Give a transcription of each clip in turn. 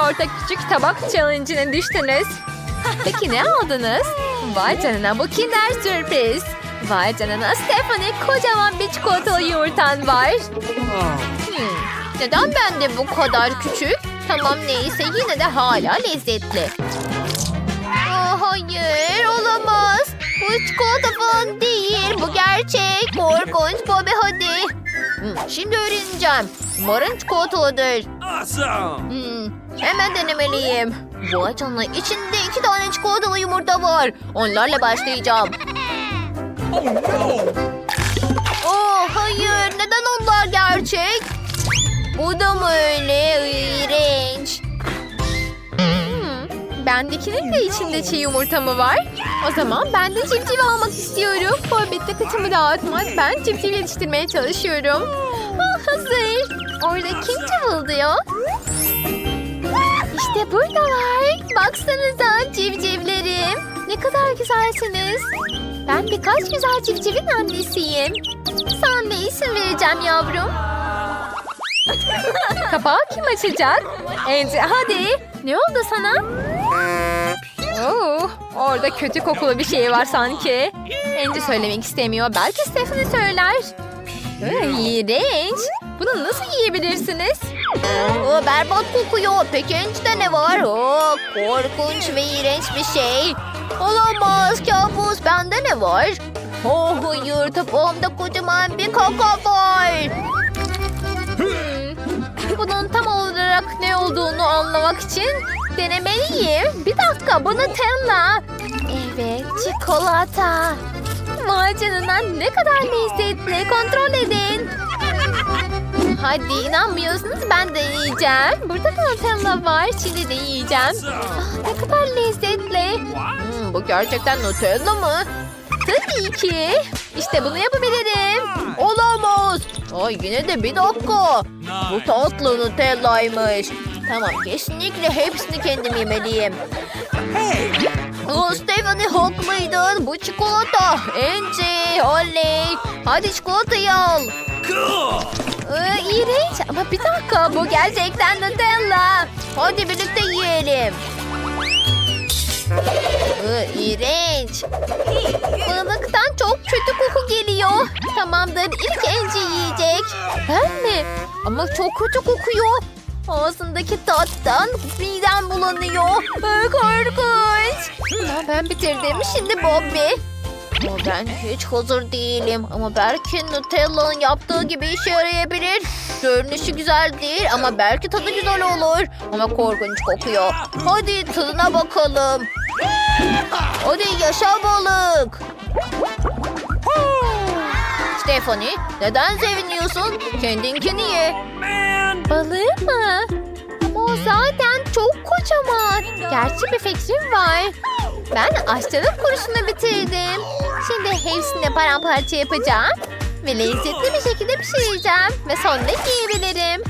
torta küçük tabak challenge'ine düştünüz. Peki ne aldınız? Vay canına bu kinder sürpriz. Vay canına Stephanie kocaman bir çikolatalı yumurtan var. Hmm, Neden bende bu kadar küçük? Tamam neyse yine de hala lezzetli. Aa, hayır olamaz. Bu çikolata falan değil. Bu gerçek. Korkunç Bobby hadi. Hmm, şimdi öğreneceğim. Umarım çikolatalıdır. Awesome! Hmm, hemen denemeliyim. Vay canına içinde iki tane çikolatalı yumurta var. Onlarla başlayacağım. Oh hayır neden onlar gerçek? Bu da mı öyle? İğrenç. Hmm, bendekinin de içinde çiğ yumurta mı var? O zaman ben de civciv almak istiyorum. Hobbit dikkatimi dağıtmaz. Ben civciv yetiştirmeye çalışıyorum. Ah, hazır. Orada kim cıvıldıyor? İşte buradalar. Baksanıza civcivlerim. Ne kadar güzelsiniz. Ben birkaç güzel civcivin annesiyim. Sana ne isim vereceğim yavrum? Kapağı kim açacak? Ence hadi. Ne oldu sana? Oo, orada kötü kokulu bir şey var sanki. Ence söylemek istemiyor. Belki Stephanie söyler. İğrenç. Bunu nasıl yiyebilirsiniz? Oo, berbat kokuyor. Peki Ence'de ne var? Oo, korkunç ve iğrenç bir şey. Olamaz kabus. Bende ne var? Oh hayır tabağımda kocaman bir kaka var. Hmm, Bunun tam olarak ne olduğunu anlamak için denemeliyim. Bir dakika bu Nutella. Evet çikolata. Canına ne kadar lezzetli kontrol edin. Hadi inanmıyorsunuz ben de yiyeceğim. Burada da Nutella var şimdi de yiyeceğim. Ah, ne kadar lezzetli. Hmm, bu gerçekten Nutella mı? Tabii ki. İşte bunu yapabilirim. Olamaz. Ay yine de bir dakika. Bu tatlı Nutella'ymış. Tamam kesinlikle hepsini kendim yemeliyim. Oh, Stephanie haklıydın. Bu çikolata. Ence, oley. Hadi çikolatayı al. Cool! Ee, iğrenç ama bir dakika bu gerçekten Nutella. Hadi birlikte yiyelim. Ee, iğrenç. Balıktan çok kötü koku geliyor. Tamamdır ilk Ence yiyecek. Ben mi? Ama çok kötü kokuyor. Ağzındaki tattan midem bulanıyor. Ee, korkunç. Ben bitirdim şimdi Bobby. Ama ben hiç hazır değilim. Ama belki Nutella'nın yaptığı gibi işe yarayabilir. Görünüşü güzel değil ama belki tadı güzel olur. Ama korkunç kokuyor. Hadi tadına bakalım. Hadi yaşa balık. Stephanie neden seviniyorsun? Kendinkini ye. Man! Balığı mı? Ama o zaten çok kocaman. Gerçi bir fikrim var. Ben aşçılık kursunu bitirdim. Şimdi hepsini paramparça yapacağım. Ve lezzetli bir şekilde pişireceğim. Ve sonra yiyebilirim.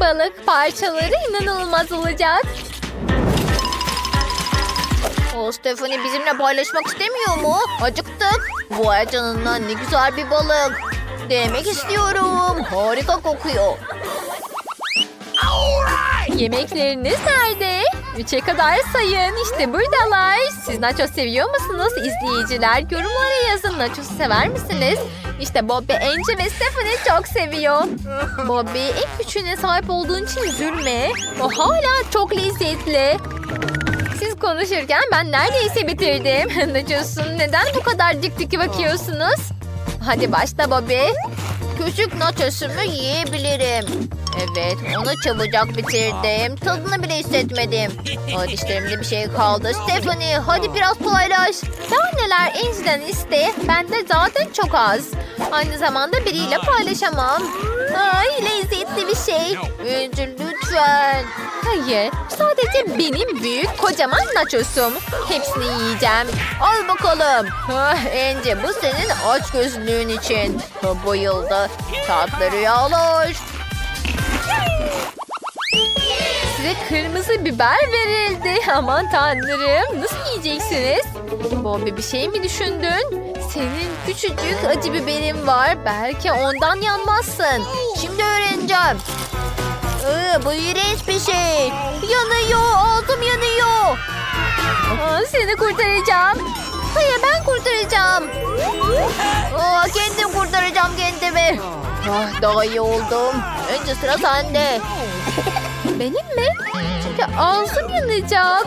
Balık parçaları inanılmaz olacak. O Stephanie bizimle paylaşmak istemiyor mu? Acıktık. Vay canına ne güzel bir balık. Denemek istiyorum. Harika kokuyor. Yemekleriniz nerede? Üçe kadar sayın. İşte buradalar. Siz nachos seviyor musunuz? İzleyiciler yorumlara yazın. Nachos sever misiniz? İşte Bobby, Angie ve Stephanie çok seviyor. Bobby en küçüğüne sahip olduğun için üzülme. O hala çok lezzetli. Siz konuşurken ben neredeyse bitirdim. Nachos'un neden bu kadar dik dik bakıyorsunuz? Hadi başla Bobby. Küçük nachosumu yiyebilirim. Evet, onu çabucak bitirdim. Tadını bile hissetmedim. O dişlerimde bir şey kaldı. Stephanie, hadi biraz paylaş. Daha neler Angie'den iste. Bende zaten çok az. Aynı zamanda biriyle paylaşamam. Ay lezzetli bir şey. Angie lütfen. Hayır, sadece benim büyük kocaman nachosum. Hepsini yiyeceğim. Al bakalım. Ah, Ence bu senin aç gözlüğün için. Bu yılda tatlı rüyalar. Size kırmızı biber verildi. Aman tanrım nasıl yiyeceksiniz? Bobby bir şey mi düşündün? Senin küçücük acı biberin var. Belki ondan yanmazsın. Şimdi öğreneceğim. Ee, bu iğrenç bir şey. Yanıyor. Altım yanıyor. Aa, seni kurtaracağım. Hayır ben kurtaracağım. Aa, kendim kurtaracağım kendimi. Ah, daha iyi oldum. Önce sıra sende. Benim mi? Çünkü ağzım yanacak.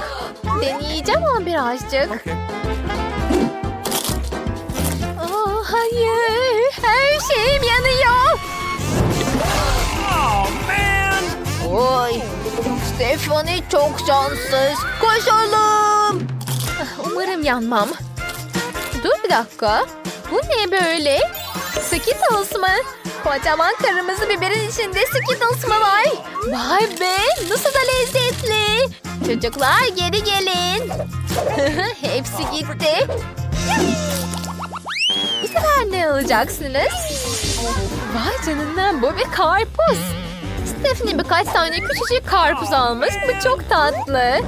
Deneyeceğim ama birazcık. Oh, hayır. Her şeyim yanıyor. Oh, man! Oy. Stephanie çok şanssız. Koşalım. Ah, Umarım yanmam. Dur bir dakika. Bu ne böyle? Skittles mı? Kocaman kırmızı biberin içinde Skittles mı var? Vay be nasıl da lezzetli. Çocuklar geri gelin. Hepsi gitti. Bu sefer ne alacaksınız? Vay canına bu bir karpuz. Stephanie birkaç tane küçücük karpuz almış. Bu çok tatlı.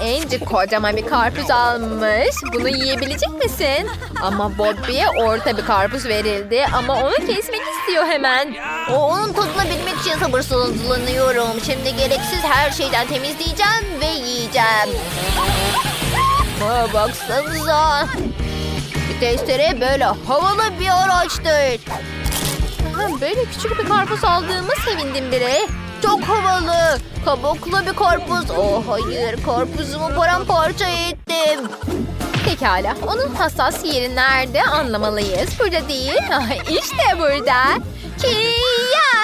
Angie kocaman bir karpuz almış. Bunu yiyebilecek misin? Ama Bobby'ye orta bir karpuz verildi. Ama onu kesmek istiyor hemen. O onun tadını bilmek için sabırsızlanıyorum. Şimdi gereksiz her şeyden temizleyeceğim ve yiyeceğim. Aa, baksanıza. Bir testere böyle havalı bir araçtır. Aha, böyle küçük bir karpuz aldığıma sevindim bile. Çok havalı. Kabuklu bir karpuz. Oh hayır karpuzumu paramparça ettim. Pekala onun hassas yeri nerede anlamalıyız. Burada değil. Ah, işte burada. Kia.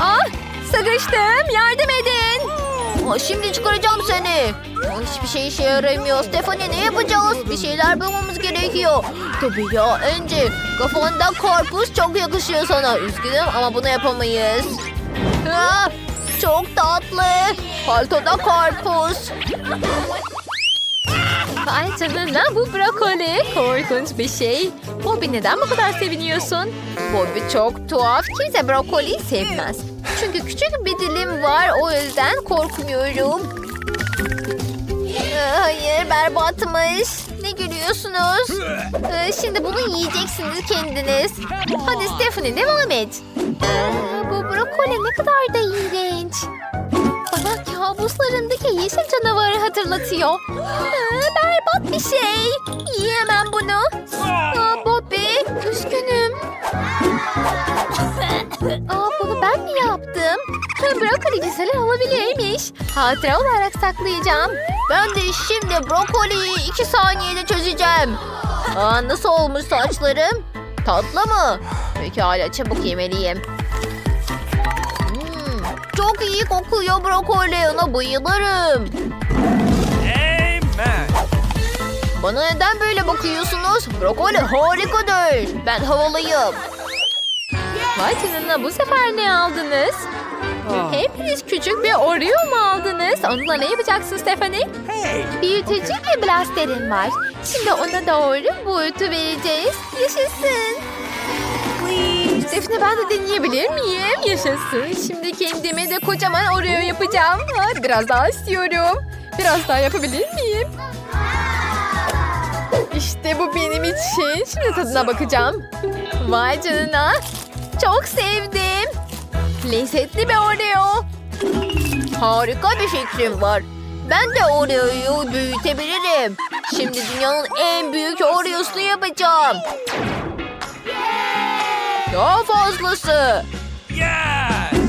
Ah sıkıştım yardım edin. Ah, şimdi çıkaracağım seni. Ah, Hiçbir şey işe yaramıyor. Stephanie ne yapacağız? Bir şeyler bulmamız gerekiyor. Tabii ya önce kafanda karpuz çok yakışıyor sana. Üzgünüm ama bunu yapamayız. Ah, çok tatlı. Paltoda karpuz. Vay canına bu brokoli. Korkunç bir şey. Bobby neden bu kadar seviniyorsun? Bobby çok tuhaf. Kimse brokoliyi sevmez. Çünkü küçük bir dilim var o yüzden korkmuyorum. Hayır berbatmış. Ne gülüyorsunuz? Ee, Şimdi bunu yiyeceksiniz kendiniz. Hadi Stephanie devam et. Aa, Bu brokoli ne kadar da iğrenç. Kabuslarındaki yeşil canavarı hatırlatıyor. Aa, berbat bir şey. Yiyemem bunu. Aa, Bobby üzgünüm. Aa, bunu ben mi yaptım? Brokoli güzel olabilirmiş. Hatıra olarak saklayacağım. Ben de şimdi brokoliyi iki saniyede çözeceğim. Aa, nasıl olmuş saçlarım? Tatlı mı? Pekala çabuk yemeliyim. Çok iyi kokuyor brokoli. Ona bayılırım. Amen! Bana neden böyle bakıyorsunuz? Brokoli harikadır. Ben havalıyım. Vay canına bu sefer ne aldınız? Hepiniz küçük bir Oreo mu aldınız? Onunla ne yapacaksın Stephanie? Hey! Büyütücü bir blasterim var. Şimdi ona doğru boyutu vereceğiz. Yaşasın. Stephanie ben de deneyebilir miyim? Yaşasın. Şimdi kendime de kocaman Oreo yapacağım. Biraz daha istiyorum. Biraz daha yapabilir miyim? İşte bu benim için. Şimdi tadına bakacağım. Vay canına. Çok sevdim. Lezzetli bir Oreo. Harika bir fikrim var. Ben de Oreo'yu büyütebilirim. Şimdi dünyanın en büyük Oreo'sunu yapacağım. Daha fazlası. Yes!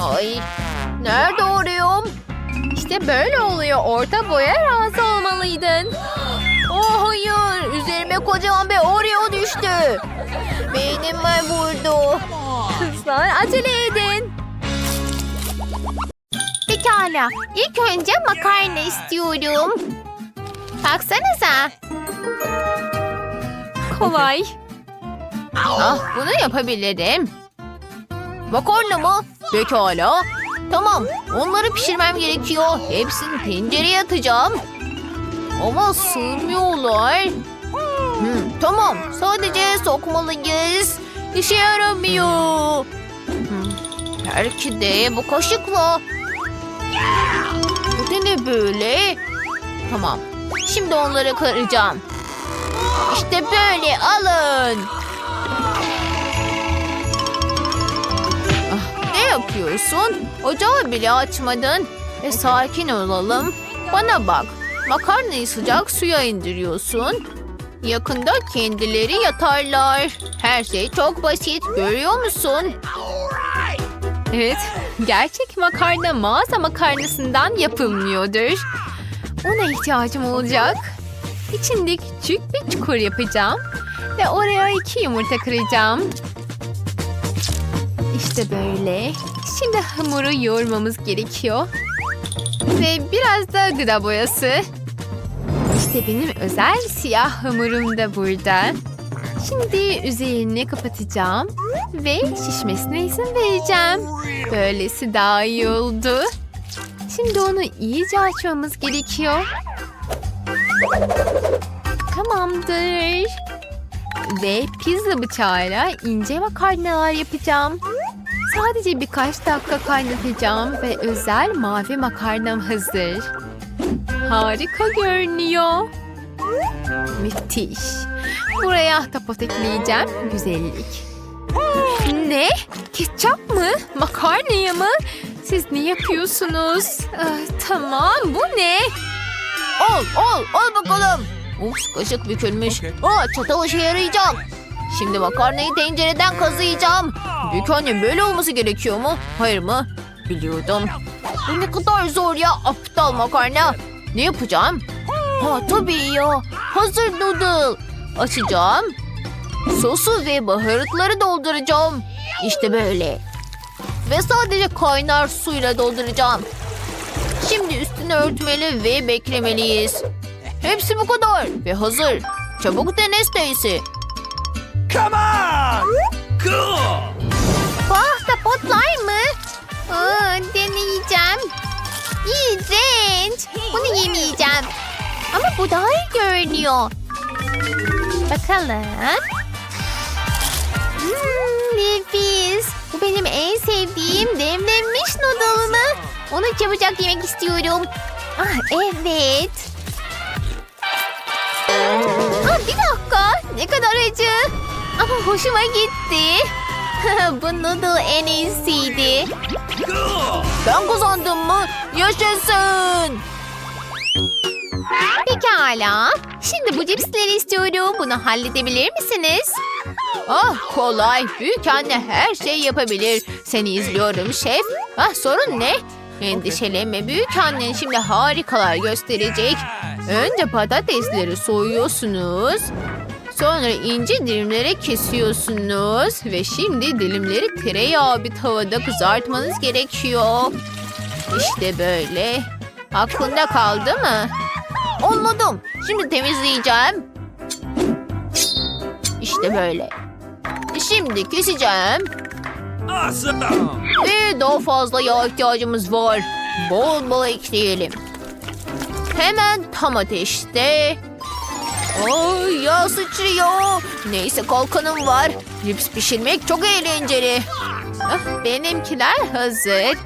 Ay, nerede Oreo'm? İşte böyle oluyor. Orta boya razı olmalıydın. Oh hayır, üzerime kocaman bir Oreo düştü. Beynime vurdu. Kızlar acele edin. Pekala. İlk önce makarna istiyorum. Baksanıza. Kolay. Ah bunu yapabilirim. Makarna mı? Pekala. Tamam onları pişirmem gerekiyor. Hepsini tencereye atacağım. Ama sığmıyorlar. Hmm, tamam sadece sokmalıyız. İşe yaramıyor. Hmm, belki de bu kaşıkla. Bu da ne böyle? Tamam. Şimdi onları kıracağım. İşte böyle alın. Ne yapıyorsun? Ocağı bile açmadın. E, sakin olalım. Bana bak. Makarnayı sıcak suya indiriyorsun. Yakında kendileri yatarlar. Her şey çok basit. Görüyor musun? Evet, gerçek makarna mağaza makarnasından yapılmıyordur. Ona ihtiyacım olacak. İçinde küçük bir çukur yapacağım. Ve oraya iki yumurta kıracağım. İşte böyle. Şimdi hamuru yoğurmamız gerekiyor. Ve biraz da gıda boyası. İşte benim özel siyah hamurum da burada. Şimdi üzerini kapatacağım ve şişmesine izin vereceğim. Böylesi daha iyi oldu. Şimdi onu iyice açmamız gerekiyor. Tamamdır. Ve pizza bıçağıyla ince makarnalar yapacağım. Sadece birkaç dakika kaynatacağım ve özel mavi makarnam hazır. Harika görünüyor. Müthiş. Buraya ahtapot ekleyeceğim. Güzellik. Ne? Ketçap mı? Makarnaya mı? Siz ne yapıyorsunuz? Ah, tamam bu ne? Al al al bakalım. Ups kaşık bükülmüş. Aa çatal işe yarayacak. Şimdi makarnayı tencereden kazıyacağım. Büyük annem böyle olması gerekiyor mu? Hayır mı? Biliyordum. Bu ne kadar zor ya aptal makarna. Ne yapacağım? Ha tabii ya. Hazır noodle. Açacağım. Sosu ve baharatları dolduracağım. İşte böyle. Ve sadece kaynar suyla dolduracağım. Şimdi üstünü örtmeli ve beklemeliyiz. Hepsi bu kadar ve hazır. Çabuk dene Stacy. Come on! Cool! Bu ahtapotlar mı? Aa, deneyeceğim. İğrenç. Bunu yemeyeceğim. Ama bu daha iyi görünüyor. Bakalım. Hmm, nefis. Bu benim en sevdiğim demlenmiş noodle'ımı. Onu çabucak yemek istiyorum. Ah evet. Ah, bir dakika. Ne kadar acı. Ama hoşuma gitti. Bu noodle en iyisiydi. Ben kazandım mı? Yaşasın. Pekala. Şimdi bu cipsleri istiyorum. Bunu halledebilir misiniz? Ah kolay. Büyük anne her şey yapabilir. Seni izliyorum şef. Ah sorun ne? Endişelenme büyük annen şimdi harikalar gösterecek. Önce patatesleri soyuyorsunuz. Sonra ince dilimlere kesiyorsunuz. Ve şimdi dilimleri tereyağı bir tavada kızartmanız gerekiyor. İşte böyle. Aklında kaldı mı? Anladım. Şimdi temizleyeceğim. İşte böyle. Şimdi keseceğim. Awesome! Ve daha fazla yağ ihtiyacımız var. Bol bol ekleyelim. Hemen tam ateşte. Ay yağ sıçrıyor. Neyse kalkanım var. Cips pişirmek çok eğlenceli. Ah, benimkiler hazır.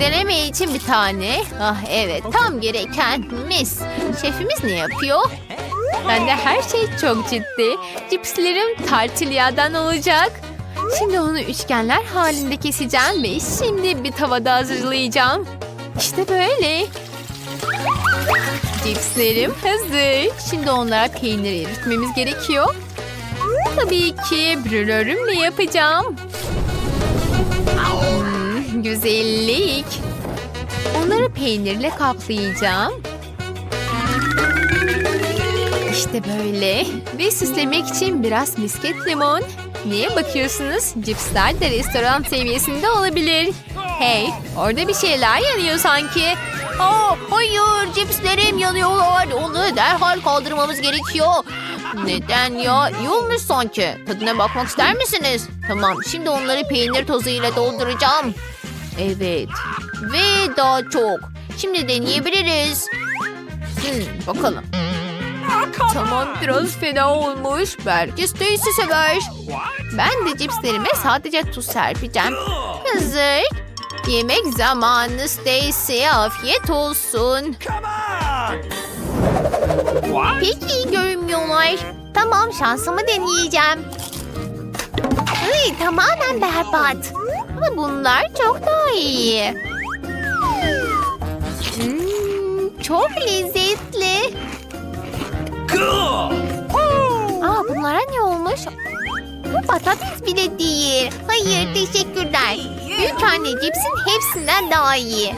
Deneme için bir tane. Ah evet tam gereken mis. Şefimiz ne yapıyor? Ben de her şey çok ciddi. Cipslerim tartilyadan olacak. Şimdi onu üçgenler halinde keseceğim ve şimdi bir tavada hazırlayacağım. İşte böyle. Cipslerim hazır. Şimdi onlara peynir eritmemiz gerekiyor. Tabii ki brülörümle yapacağım. Hmm, güzellik. Onları peynirle kaplayacağım. İşte böyle. Ve süslemek için biraz misket limon. Neye bakıyorsunuz? Cipsler de restoran seviyesinde olabilir. Hey, orada bir şeyler yanıyor sanki. Aa, hayır cipslerim yanıyorlar. Onu derhal kaldırmamız gerekiyor. Neden ya? İyi olmuş sanki. Tadına bakmak ister misiniz? Tamam şimdi onları peynir tozuyla dolduracağım. Evet. Ve daha çok. Şimdi deneyebiliriz. Hmm, bakalım. Tamam biraz fena olmuş. Belki Stacy sever. Ben de cipslerime sadece tuz serpeceğim. Hazır. Yemek zamanı Stacy. Afiyet olsun. Come on! What? Pek iyi görünmüyorlar. Tamam şansımı deneyeceğim. Ay, tamamen berbat. Ama bunlar çok daha iyi. Hmm, çok lezzetli. Aa bunlara ne olmuş? Bu patates bile değil. Hayır teşekkürler. Büyük anne cipsin hepsinden daha iyi.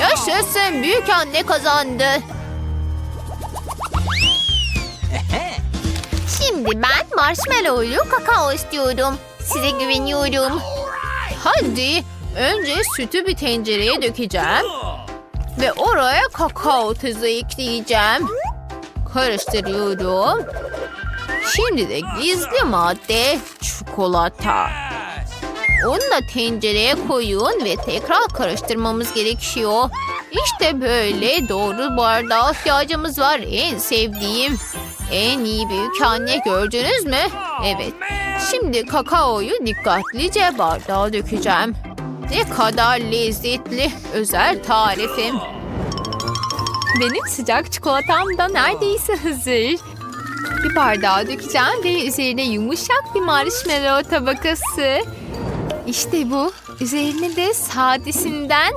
Yaşasın büyük anne kazandı. Şimdi ben marshmallowlu kakao istiyorum. Size güveniyorum. Hadi önce sütü bir tencereye dökeceğim. Ve oraya kakao tuzu ekleyeceğim. Karıştırıyorum. Şimdi de gizli madde çikolata. Onu da tencereye koyun ve tekrar karıştırmamız gerekiyor. İşte böyle doğru bardağa ihtiyacımız var. En sevdiğim. En iyi büyük anne gördünüz mü? Evet. Şimdi kakaoyu dikkatlice bardağa dökeceğim. Ne kadar lezzetli. Özel tarifim. Benim sıcak çikolatam da neredeyse hazır. Bir bardağa dökeceğim ve üzerine yumuşak bir marshmallow tabakası. İşte bu. Üzerine de sadesinden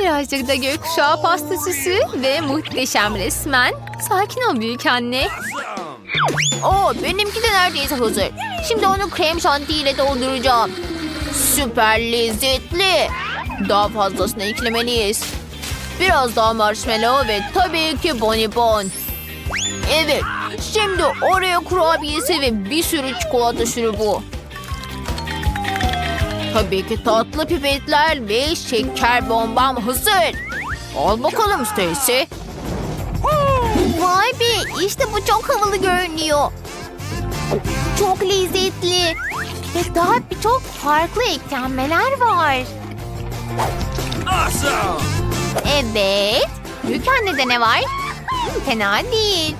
birazcık da gökkuşağı pasta süsü ve muhteşem resmen. Sakin ol büyük anne. Oo, benimki de neredeyse hazır. Şimdi onu krem şantiyle dolduracağım. Süper lezzetli. Daha fazlasını eklemeliyiz. Biraz daha marshmallow ve tabii ki bonibon. Evet, şimdi oraya kurabiyesi ve bir sürü çikolata şurubu. Tabii ki tatlı pipetler ve şeker bombam hazır. Al bakalım Stacy. Vay be işte bu çok havalı görünüyor. Çok lezzetli. Ve daha birçok farklı eklenmeler var. Awesome. Evet. Büyük annede ne var? Fena değil.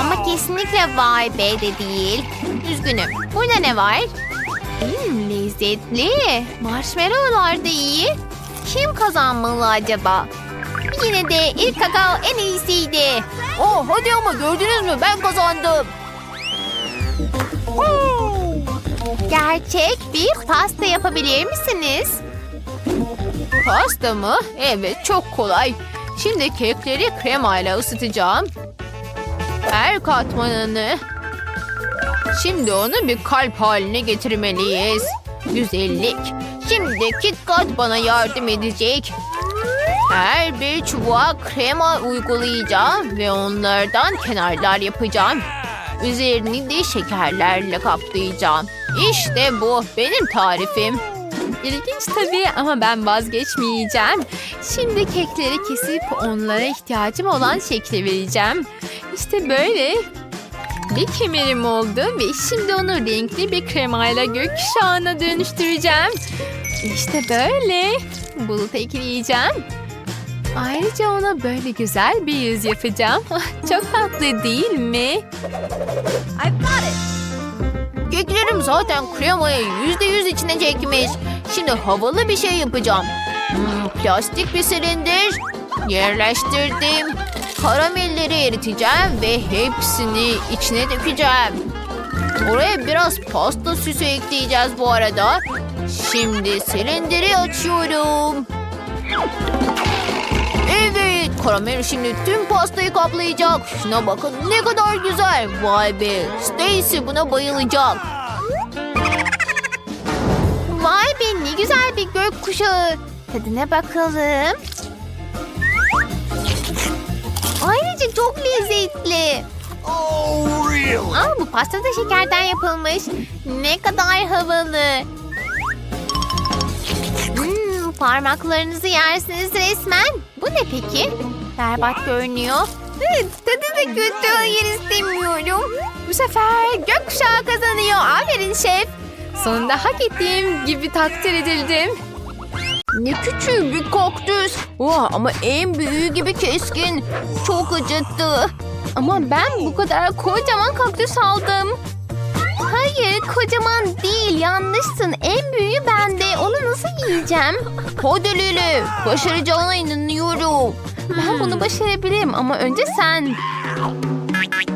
Ama kesinlikle vay be de değil. Üzgünüm. Burada ne var? Hmm, lezzetli. Marshmallowlar da iyi. Kim kazanmalı acaba? Yine de ilk kakao en iyisiydi. Oh hadi ama gördünüz mü ben kazandım. Gerçek bir pasta yapabilir misiniz? Pasta mı? Evet çok kolay. Şimdi kekleri kremayla ısıtacağım. Her katmanını. Şimdi onu bir kalp haline getirmeliyiz. Güzellik. Şimdi KitKat bana yardım edecek. Her bir çubuğa krema uygulayacağım ve onlardan kenarlar yapacağım. Üzerini de şekerlerle kaplayacağım. İşte bu benim tarifim. İlginç tabii ama ben vazgeçmeyeceğim. Şimdi kekleri kesip onlara ihtiyacım olan şekli vereceğim. İşte böyle. Bir kemerim oldu ve şimdi onu renkli bir kremayla gökkuşağına dönüştüreceğim. İşte böyle. Bulut ekleyeceğim. Ayrıca ona böyle güzel bir yüz yapacağım. Çok tatlı değil mi? Keklerim zaten kremayı yüzde yüz içine çekmiş. Şimdi havalı bir şey yapacağım. Hmm, plastik bir silindir. Yerleştirdim. Karamelleri eriteceğim ve hepsini içine dökeceğim. Oraya biraz pasta süsü ekleyeceğiz bu arada. Şimdi silindiri açıyorum. Evet, karamel şimdi tüm pastayı kaplayacak. Şuna bakın ne kadar güzel. Vay be, Stacy buna bayılacak. Vay be ne güzel bir gökkuşağı. Tadına bakalım. Ayrıca çok lezzetli. Oh, really? Aa, bu pasta da şekerden yapılmış. Ne kadar havalı. Hmm, parmaklarınızı yersiniz resmen. Bu ne peki? Berbat görünüyor. Evet, tadı da kötü. Hayır istemiyorum. Bu sefer gökkuşağı kazanıyor. Aferin şef. Sonunda hak ettiğim gibi takdir edildim. Ne küçük bir kaktüs. Oha, ama en büyüğü gibi keskin. Çok acıttı. Ama ben bu kadar kocaman kaktüs aldım. Hayır kocaman değil yanlışsın. En büyüğü bende. Onu nasıl yiyeceğim? Hadi Lili başaracağına inanıyorum. Ben bunu başarabilirim ama önce sen.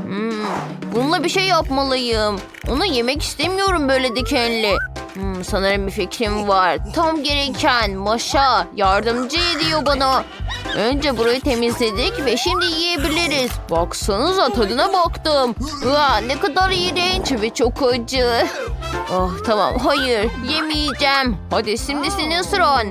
Hmm, bununla bir şey yapmalıyım. Onu yemek istemiyorum böyle dikenli. Hmm, sanırım bir fikrim var. Tam gereken maşa yardımcı ediyor bana. Önce burayı temizledik ve şimdi yiyebiliriz. Baksanıza tadına baktım. Aa, ne kadar iğrenç ve çok acı. Oh tamam hayır yemeyeceğim. Hadi şimdi senin sıran.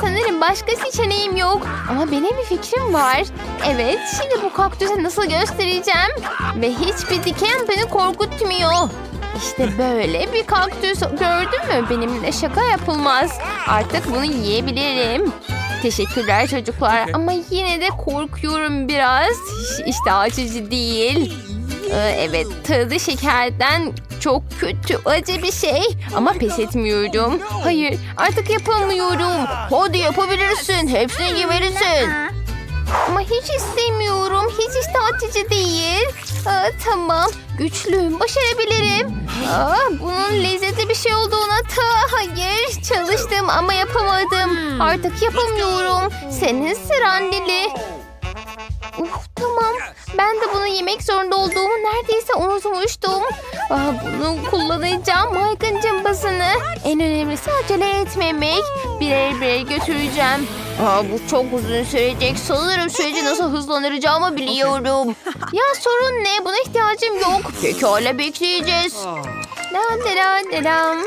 Sanırım başka seçeneğim yok. Ama benim bir fikrim var. Evet, şimdi bu kaktüse nasıl göstereceğim. Ve hiçbir diken beni korkutmuyor. İşte böyle bir kaktüs gördün mü? Benimle şaka yapılmaz. Artık bunu yiyebilirim. Teşekkürler çocuklar ama yine de korkuyorum biraz. İşte açıcı değil. Ee, Evet tadı şekerden çok kötü acı bir şey ama pes etmiyorum. Hayır artık yapamıyorum. Hadi yapabilirsin. Hepsini yemelisin. Ama hiç istemiyorum. Hiç iştah değil. Aa, tamam güçlüyüm başarabilirim. Aa, bunun lezzetli bir şey olduğuna ta hayır çalıştım ama yapamadım. Artık yapamıyorum. Senin sıran Lili. Uf tamam. Ben de bunu yemek zorunda olduğumu neredeyse unutmuştum. Aa, bunu kullanacağım Mike'ın cımbızını. En önemlisi acele etmemek. Birer birer götüreceğim. Aa, bu çok uzun sürecek. Sanırım süreci nasıl hızlandıracağımı biliyorum. Ya sorun ne? Buna ihtiyacım yok. Pekala bekleyeceğiz. Lam lam lam.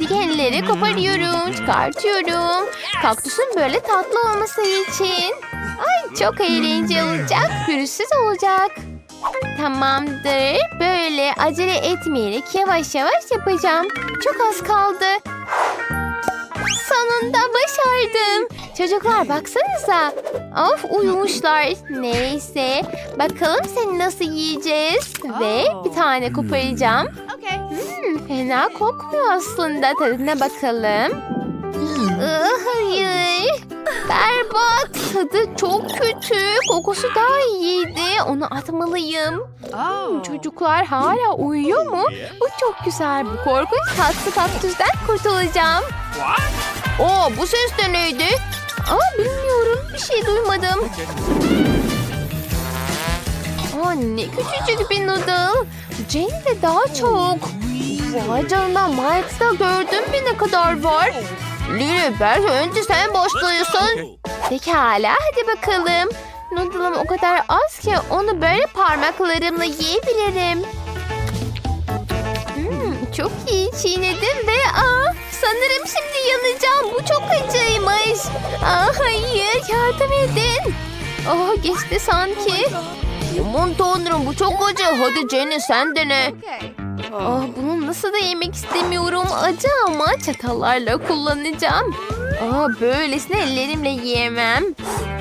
Dikenleri koparıyorum, çıkartıyorum. Kaktüsün böyle tatlı olması için. Ay çok eğlenceli olacak, pürüzsüz olacak. Tamamdır. Böyle acele etmeyerek yavaş yavaş yapacağım. Çok az kaldı. Sonunda başardım. Çocuklar baksanıza. Of uyumuşlar. Neyse. Bakalım seni nasıl yiyeceğiz. Ve bir tane koparacağım. Hmm, fena kokmuyor aslında. Tadına bakalım. Ih, hayır. Berbat. Tadı çok kötü. Kokusu daha iyiydi. Onu atmalıyım. Hmm, çocuklar hala uyuyor mu? Bu çok güzel. Bu korkunç tatlı kaktüsten kurtulacağım. Oo, bu ses de neydi? Aa bilmiyorum. Bir şey duymadım. Aa ne küçücük bir noodle. Jane de daha çok. Vay canına Mike'da gördün mü ne kadar var? Lili belki önce sen başlıyorsun. Pekala hadi bakalım. Noodle'ım o kadar az ki onu böyle parmaklarımla yiyebilirim. Hmm, çok iyi çiğnedim ve aa, sanırım şimdi yanacağım. Bu çok acıymış. Aa, hayır yardım edin. Oh geçti sanki. Aman tanrım bu çok acı. Hadi Jenny sen dene. Ah bunu nasıl da yemek istemiyorum. Acı ama çatallarla kullanacağım. Aa böylesine ellerimle yiyemem.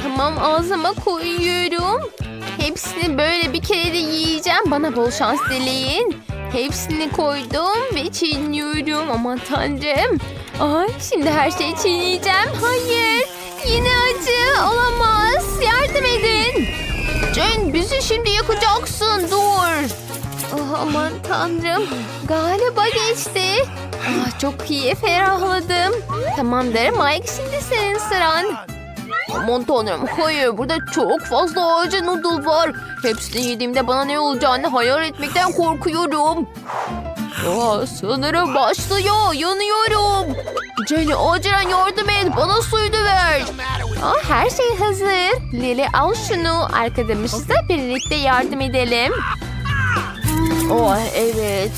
Tamam ağzıma koyuyorum. Hepsini böyle bir kere de yiyeceğim. Bana bol şans dileyin. Hepsini koydum ve çiğniyorum. Aman tanrım. Ay şimdi her şeyi çiğneyeceğim. Hayır. Yine acı. Olamaz. Yardım edin. Jen bizi şimdi yakacaksın dur. Ah, aman tanrım. Galiba geçti. Ah, çok iyi ferahladım. Tamamdır Mike şimdi senin sıran. Aman tanrım hayır burada çok fazla acı noodle var. Hepsini yediğimde bana ne olacağını hayal etmekten korkuyorum. Aa, sanırım başlıyor yanıyorum. Jenny acilen yardım et bana suyu ver. Ah, her şey hazır. Lili al şunu. Arkadaşımızla birlikte yardım edelim. Oh evet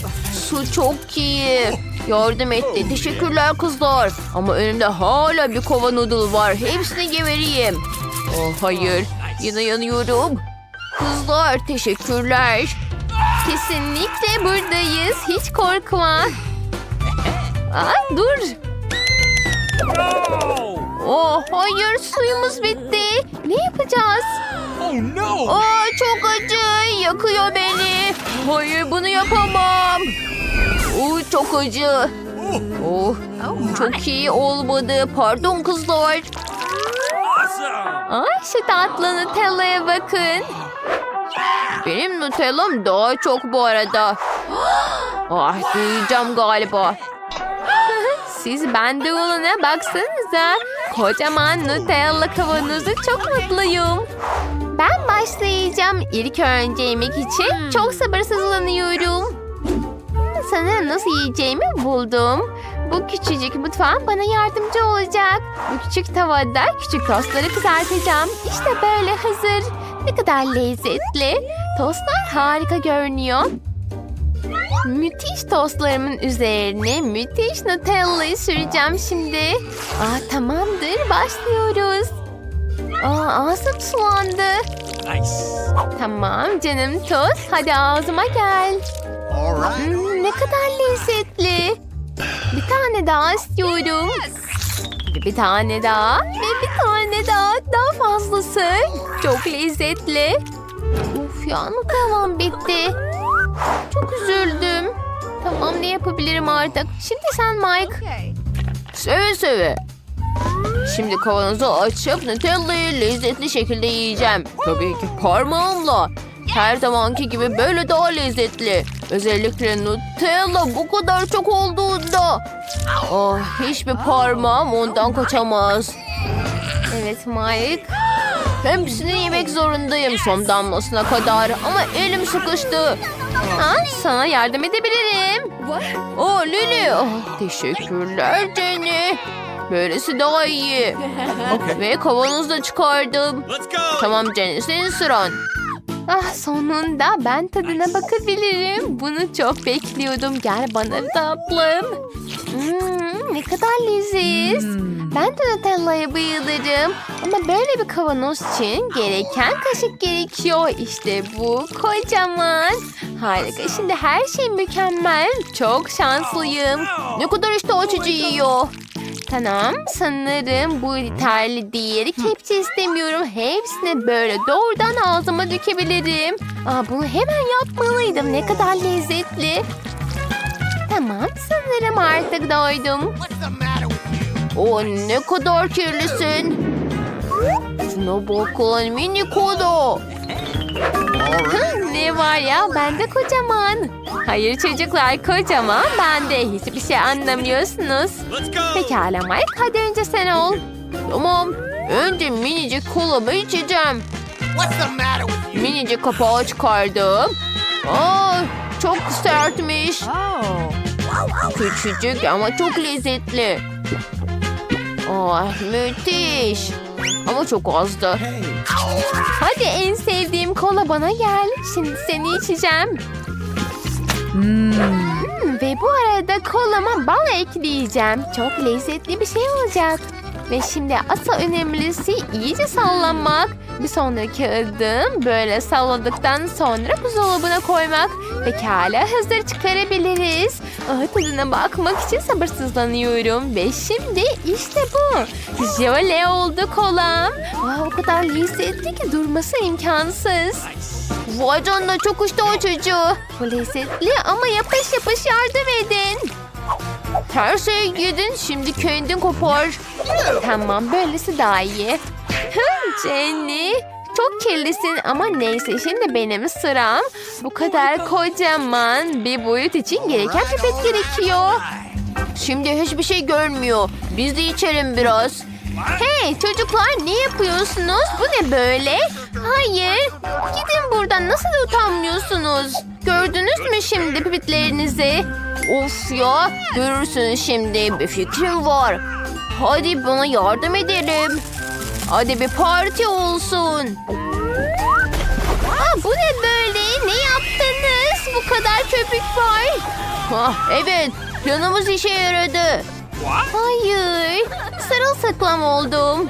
su çok iyi. Yardım etti. Teşekkürler kızlar. Ama önümde hala bir kova noodle var. Hepsini gebereyim. Oh hayır. Yine yanıyorum. Kızlar teşekkürler. Kesinlikle buradayız. Hiç korkma. Ah, dur. Oh Hayır suyumuz bitti. Ne yapacağız? Oh no! Aa, çok acı. Yakıyor beni. Hayır bunu yapamam. Oo, çok acı. Oh, çok iyi olmadı. Pardon kızlar. Ay şu tatlı Nutella'ya bakın. Benim Nutella'm daha çok bu arada. Ah duyacağım galiba. Siz bende olana baksanıza. Kocaman Nutella kavanozu çok mutluyum. Ben başlayacağım. İlk önce yemek için çok sabırsızlanıyorum. sanırım nasıl yiyeceğimi buldum. Bu küçücük mutfağım bana yardımcı olacak. Bu küçük tavada küçük tostları kızartacağım. İşte böyle hazır. Ne kadar lezzetli. Tostlar harika görünüyor. Müthiş tostlarımın üzerine müthiş Nutella'yı süreceğim şimdi. Aa, tamamdır başlıyoruz. Aa, ağzım sulandı. Nice. Tamam canım tost. Hadi ağzıma gel. Hmm, ne kadar lezzetli. Bir tane daha istiyorum. Bir, bir tane daha. Ve bir tane daha. Daha fazlası. Çok lezzetli. Uf ya Nutella'm bitti. Çok üzüldüm. Tamam ne yapabilirim artık? Şimdi sen Mike. Seve seve. Şimdi kavanozu açıp Nutella'yı lezzetli şekilde yiyeceğim. Tabii ki parmağımla. Her zamanki gibi böyle daha lezzetli. Özellikle Nutella bu kadar çok olduğunda. Oh, hiçbir parmağım ondan kaçamaz. Evet Mike. Hepsini yemek zorundayım son damlasına kadar. Ama elim sıkıştı. Ha, sana yardım edebilirim. Oh Lili. Oh, teşekkürler Jenny. Böylesi daha iyi. Ve kavanozu da çıkardım. Tamam Jenny senin sıran. Ah sonunda ben tadına bakabilirim. Bunu çok bekliyordum. Gel bana tatlım. Hmm, ne kadar leziz. Ben de Nutella'ya bayılırım. Ama böyle bir kavanoz için gereken kaşık gerekiyor. İşte bu kocaman. Harika. Şimdi her şey mükemmel. Çok şanslıyım. Ne kadar işte açıcı yiyor. Tamam sanırım bu yeterli değil. Kepçe istemiyorum. Hepsini böyle doğrudan ağzıma dökebilirim. Aa, bunu hemen yapmalıydım. Ne kadar lezzetli. Tamam sanırım artık doydum. Oh ne kadar kirlisin. Şuna bakın mini. Hı, ne var ya bende kocaman. Hayır çocuklar kocaman bende. Hiçbir şey anlamıyorsunuz. Pekala Mike hadi önce sen ol. Tamam. Önce minicik kolamı içeceğim. Minicik kapağı çıkardım. Aa, çok sertmiş. Küçücük ama çok lezzetli. Ah müthiş. Ama çok azdı. Hadi en sevdiğim kola bana gel. Şimdi seni içeceğim. Hmm, Ve bu arada kolama bal ekleyeceğim. Çok lezzetli bir şey olacak. Ve şimdi asıl önemlisi iyice sallamak. Bir sonraki adım böyle salladıktan sonra buzdolabına koymak. Pekala hazır çıkarabiliriz. Ah, tadına bakmak için sabırsızlanıyorum. Ve şimdi işte bu. Jöle oldu kolam. Aa, o kadar lezzetli ki durması imkansız. Vay canına çok işte açıcı. Bu lezzetli ama yapış yapış yardım edin. Her şeyi yedin şimdi kendin kopar. Tamam böylesi daha iyi. Jenny çok kirlisin ama neyse şimdi benim sıram. Bu kadar kocaman bir boyut için gereken pipet gerekiyor. Şimdi hiçbir şey görmüyor. Biz de içelim biraz. Hey çocuklar ne yapıyorsunuz? Bu ne böyle? Hayır. Gidin buradan nasıl utanmıyorsunuz? Gördünüz mü şimdi pipetlerinizi? Of ya görürsün şimdi bir fikrim var. Hadi bana yardım edelim. Hadi bir parti olsun. Aa, bu ne böyle? Ne yaptınız? Bu kadar köpük var. Ah, evet planımız işe yaradı. Hayır. Sırılsıklam oldum.